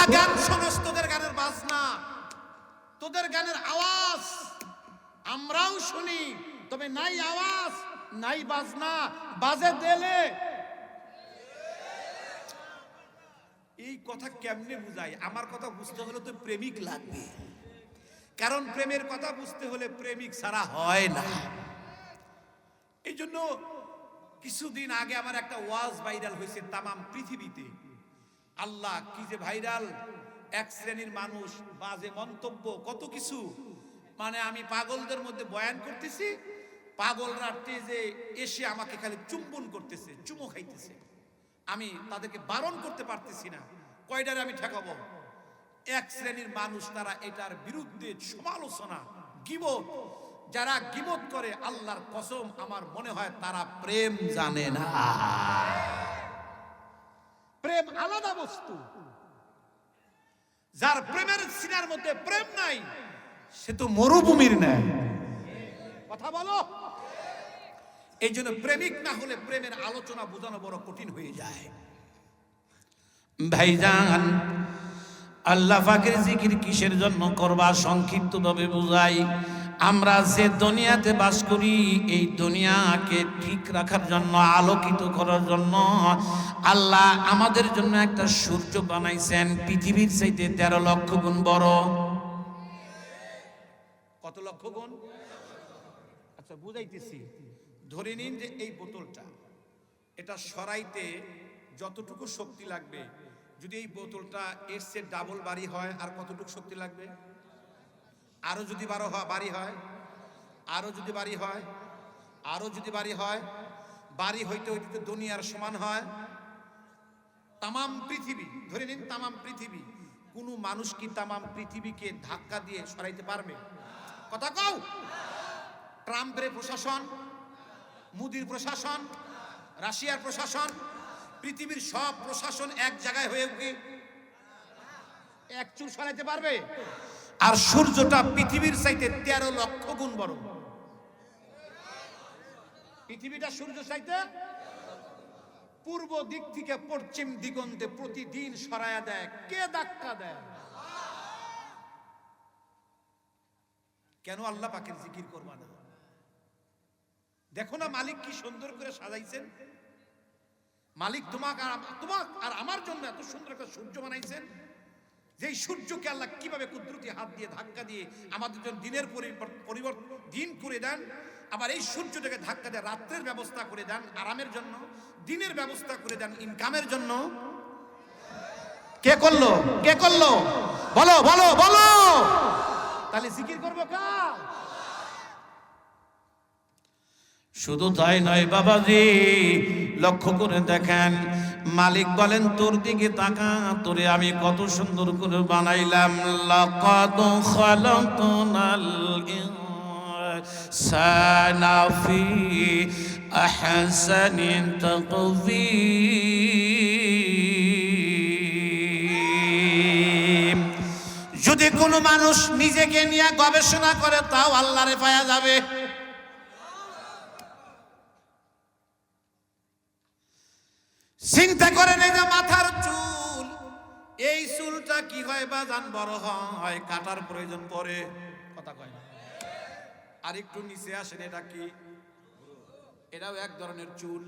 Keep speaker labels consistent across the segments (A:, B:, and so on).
A: তোরা গান শোনস, তোদের গানের বাজনা। তোদের গানের আওয়াজ, আমরাও শুনি, তবে নাই আওয়াজ, নাই বাজনা। বাজে দেলে। এই কথা কেমনে বুঝাই? আমার কথা বুঝতে হলে তো প্রেমিক লাগবে। কারণ প্রেমের কথা বুঝতে হলে প্রেমিক ছাড়া হয় না। এই জন্য কিছুদিন আগে আমার একটা ওয়াজ ভাইরাল হয়েছে তামাম পৃথিবীতে। আল্লাহ, কি যে ভাইরাল। এক শ্রেণির মানুষ, বাজে মন্তব্য, কত কিছু। মানে আমি পাগলদের মধ্যে বয়ান করতেছি পাগল পাগলরা যে এসে আমাকে খালি চুম্বন করতেছে, চুমো খাইতেছে। আমি তাদেরকে বারণ করতে পারতেছি না কয়টারে আমি ঠেকাবো? এক শ্রেণির মানুষ, তারা এটার বিরুদ্ধে সমালোচনা, গিবত। যারা গিবত করে, আল্লাহর কসম, আমার মনে হয় তারা প্রেম জানে না। প্রেম আলাদা বস্তু। যার প্রেমের সিনার মধ্যে প্রেম নাই, সে তো মরুভূমির ন্যায়। কথা বলো। এই জন্য প্রেমিক না হলে প্রেমের আলোচনা বোঝানো বড় কঠিন হয়ে যায়। ভাইজান, আল্লাহ ফাকের জিকির কিসের জন্য করবা সংক্ষিপ্ত ভাবে বুঝাই? আমরা যে দুনিয়াতে বাস করি, এই দুনিয়াকে ঠিক রাখার জন্য, আলোকিত করার জন্য আল্লাহ আমাদের জন্য একটা সূর্য বানাইছেন। পৃথিবীর চাইতে তেরো লক্ষ গুণ বড়। কত লক্ষ গুণ? আচ্ছা বুঝাইতেছি। ধরে নিন যে এই বোতলটা, এটা সরাইতে যতটুকু শক্তি লাগবে, যদি এই বোতলটা এর সে ডাবল বাড়ি হয়, আর কতটুকু শক্তি লাগবে? আরও যদি বারো হয়, বাড়ি হয় আরও যদি বাড়ি হয় আরও যদি বাড়ি হয়, বাড়ি হইতে হইতে দুনিয়ার সমান হয়। তামাম পৃথিবী, ধরে নিন তামাম পৃথিবী, কোনো মানুষ কি তামাম পৃথিবীকে ধাক্কা দিয়ে সরাইতে পারবে? কথা কও। ট্রাম্পের প্রশাসন, মুদির প্রশাসন, রাশিয়ার প্রশাসন, পৃথিবীর সব প্রশাসন এক জায়গায় হয়ে কি এক চুল সরাইতে পারবে? আর সূর্যটা পৃথিবীর চাইতে তেরো লক্ষ গুণ বড়। পৃথিবীটা সূর্য চাইতে পূর্ব দিক থেকে পশ্চিম দিগন্তে প্রতিদিন সরায়া দেয়। কে ধাক্কা দেয়? কেন আল্লাহ পাকের জিকির করবা না? দেখো না মালিক কি সুন্দর করে সাজাইছেন। মালিক তোমাকে আর তোমাক আর আমার জন্য এত সুন্দর একটা সূর্য বানাইছেন। যেই সূর্যকে আল্লাহ কীভাবে কুদরতি হাত দিয়ে ধাক্কা দিয়ে আমাদের জন্য দিনের পরিবর্তন দিন করে দেন, আবার এই সূর্যটাকে ধাক্কা দিয়ে রাত্রের ব্যবস্থা করে দেন আরামের জন্য, দিনের ব্যবস্থা করে দেন ইনকামের জন্য। কে করল? কে করল? বলো বলো বলো! তাহলে জিকির করব কার? শুধু তাই নয় বাবাজি, লক্ষ্য করে দেখেন মালিক বলেন, তোর দিকে তাকা, তোরে আমি কত সুন্দর করে বানাইলাম। যদি কোনো মানুষ নিজেকে নিয়ে গবেষণা করে, তাও আল্লাহরে পাওয়া যাবে। চিন্তা করে নেই যে মাথার চুল, এই চুলটা কি হয় বা জান বড় হয়, কাটার প্রয়োজন পড়ে। কথা কয় না। আর একটু নিচে আসেন, এটা কি? এটাও এক ধরনের চুল।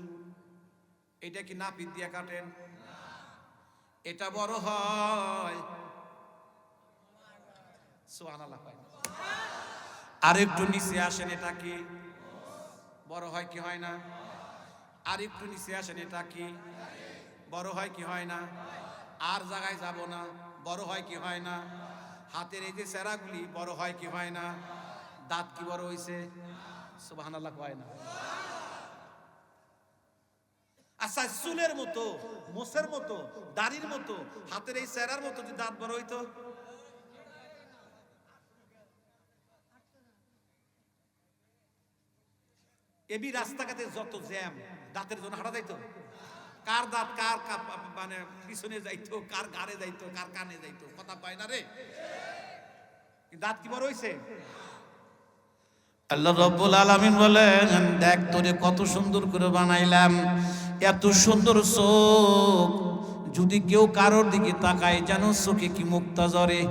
A: এটা কি নাপিত দিয়ে কাটেন? এটা বড় হয়। আর একটু নিচে আসেন, এটা কি? বড় হয় কি হয় না? আর একটু নিচে আসেন, এটা কি? বড় হয় কি হয় না? আর জায়গায় যাব না, বড় হয় কি হয় না? হাতের এই যে চেরাগুলি, বড় হয় কি হয় না? দাঁত কি বড় হইছে? সুবহানাল্লাহ কয় না। আচ্ছা চুলের মতো মোষের মতো, দাড়ির মতো, হাতের এই চেরার মতো যদি দাঁত বড় হইতো? এবি রাস্তাঘাটে যত জ্যাম, দাঁতের জন্য হাঁটা যাইতো? কার দাঁত, কার মানে পিছনে যাইতো, কার গাড়ে যাইতো, কার কানে যাইতো? কথা পায় না রে। দাঁত কি বড় হইছে? আল্লাহ রব্বুল আলামিন বলেন, দেখ তোরে কত সুন্দর করে বানাইলাম, এত সুন্দর চোখ। যদি কেউ কারোর দিকে তাকায়, যেন চোখে কি মুক্তা জরে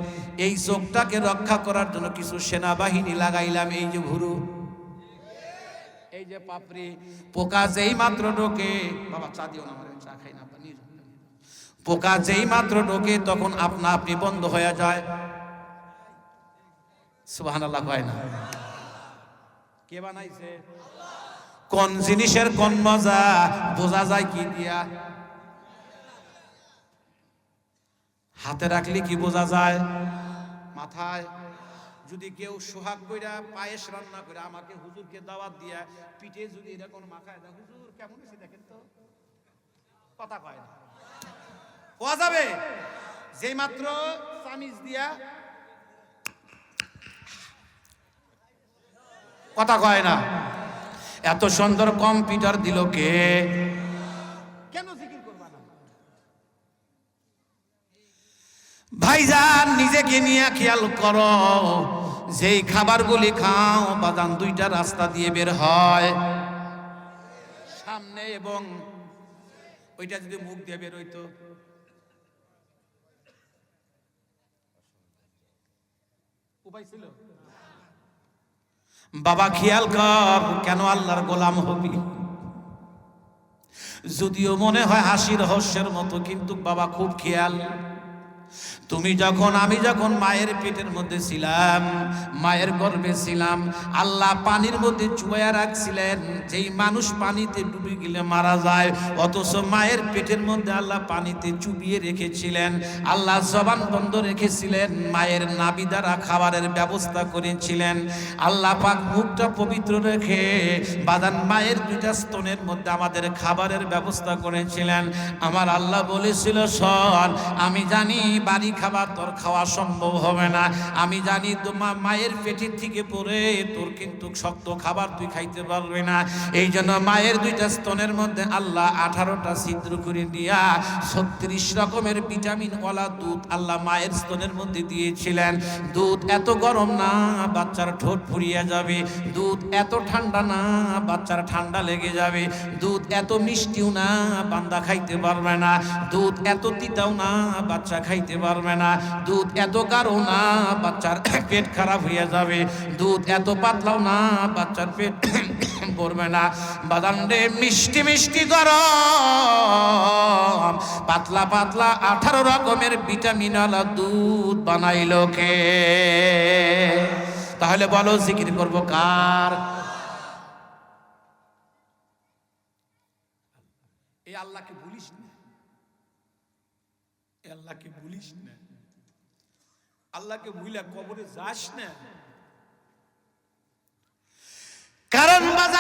A: এই চোখটাকে রক্ষা করার জন্য কিছু সেনাবাহিনী লাগাইলাম, এই যে ভুরু। এই যে পাপড়ি, পোকা যেই মাত্র ঢোকে, বাবা চা দিও না চা খাই না যাও। পোকা যেই মাত্র ঢোকে, তখন আপনা আপনি বন্ধ হয়ে যায়। সুবহানাল্লাহ হয় না। কে বানাইছে? কোন জিনিসের কোন মজা, বোঝা যায় কি দিয়া? হাতে রাখলে কি বোঝা যায়? মাথায়। যদি কেউ সোহাগ কইরা পায়েস রান্না করে আমাকে হুজুরকে দাওয়াত দিয়া পিঠে যদি এরকম মাখায় দেয় হুজুর কেমন হয়েছে দেখেন তো? কথা কয় না। কোয়া যাবে? যেই মাত্র চামিজ দিয়া কথা কয় না। এত সুন্দর কম্পিউটার দিল কে? কেন জিকির করবা না? ভাইজান, নিজেকে নিয়ে খেয়াল করো। যেই খাবারগুলি খাও, বাদাম দুইটা রাস্তা দিয়ে বের হয়। সামনে এবং ওইটা যদি মুখ দিয়ে বের হইতো। উপায় ছিল? বাবা, খেয়াল কর, কেন আল্লাহর গোলাম হবি? যদিও মনে হয় হাসি রহস্যের মতো, কিন্তু বাবা খুব খেয়াল। তুমি যখন, আমি যখন মায়ের পেটের মধ্যে ছিলাম, মায়ের গর্ভে ছিলাম, আল্লাহ পানির মধ্যে চুয়া রাখছিলেন। যেই মানুষ পানিতে ডুবে গেলে মারা যায়, অথচ মায়ের পেটের মধ্যে আল্লাহ পানিতে চুবিয়ে রেখেছিলেন। আল্লাহ জবান বন্ধ রেখেছিলেন, মায়ের নাবি দ্বারা খাবারের ব্যবস্থা করেছিলেন। আল্লাহ পাক মুখটা পবিত্র রেখে বাদান মায়ের দুইটা স্তনের মধ্যে আমাদের খাবারের ব্যবস্থা করেছিলেন। আমার আল্লাহ বলেছিল, শোন, আমি জানি বাড়ি খাবার তোর খাওয়া সম্ভব হবে না। আমি জানি তোমার মায়ের পেটের থেকে পড়ে, তোর কিন্তু শক্ত খাবার তুই খাইতে পারবে না। এই জন্য মায়ের দুইটা স্তনের মধ্যে আল্লাহ আঠারোটা ছিদ্র করে দিয়া ছত্রিশ রকমের ভিটামিন ওলা দুধ আল্লাহ মায়ের স্তনের মধ্যে দিয়েছিলেন। দুধ এত গরম না, বাচ্চার ঠোঁট ফুরিয়ে যাবে। দুধ এত ঠান্ডা না, বাচ্চার ঠান্ডা লেগে যাবে। দুধ এত মিষ্টিও না, বান্দা খাইতে পারবে না। দুধ এত তিতাও না, বাচ্চা খাইতে পারবে না। দুধ এত গাঢ় না, বাচ্চার পেট খারাপ হয়ে যাবে। দুধ এত পাতলাও না, বাচ্চার পেট পড়বে না। বাদাম রে মিষ্টি মিষ্টি গরম। পাতলা পাতলা আঠারো রকমের ভিটামিন আলা দুধ বানাইলো কে? তাহলে বলো জিকির করব কার? এই আল্লাহকে ভুলিস না। আল্লাহকে ভুলিস না। আল্লাহকে ভুলা কবরে যাস না। কারণ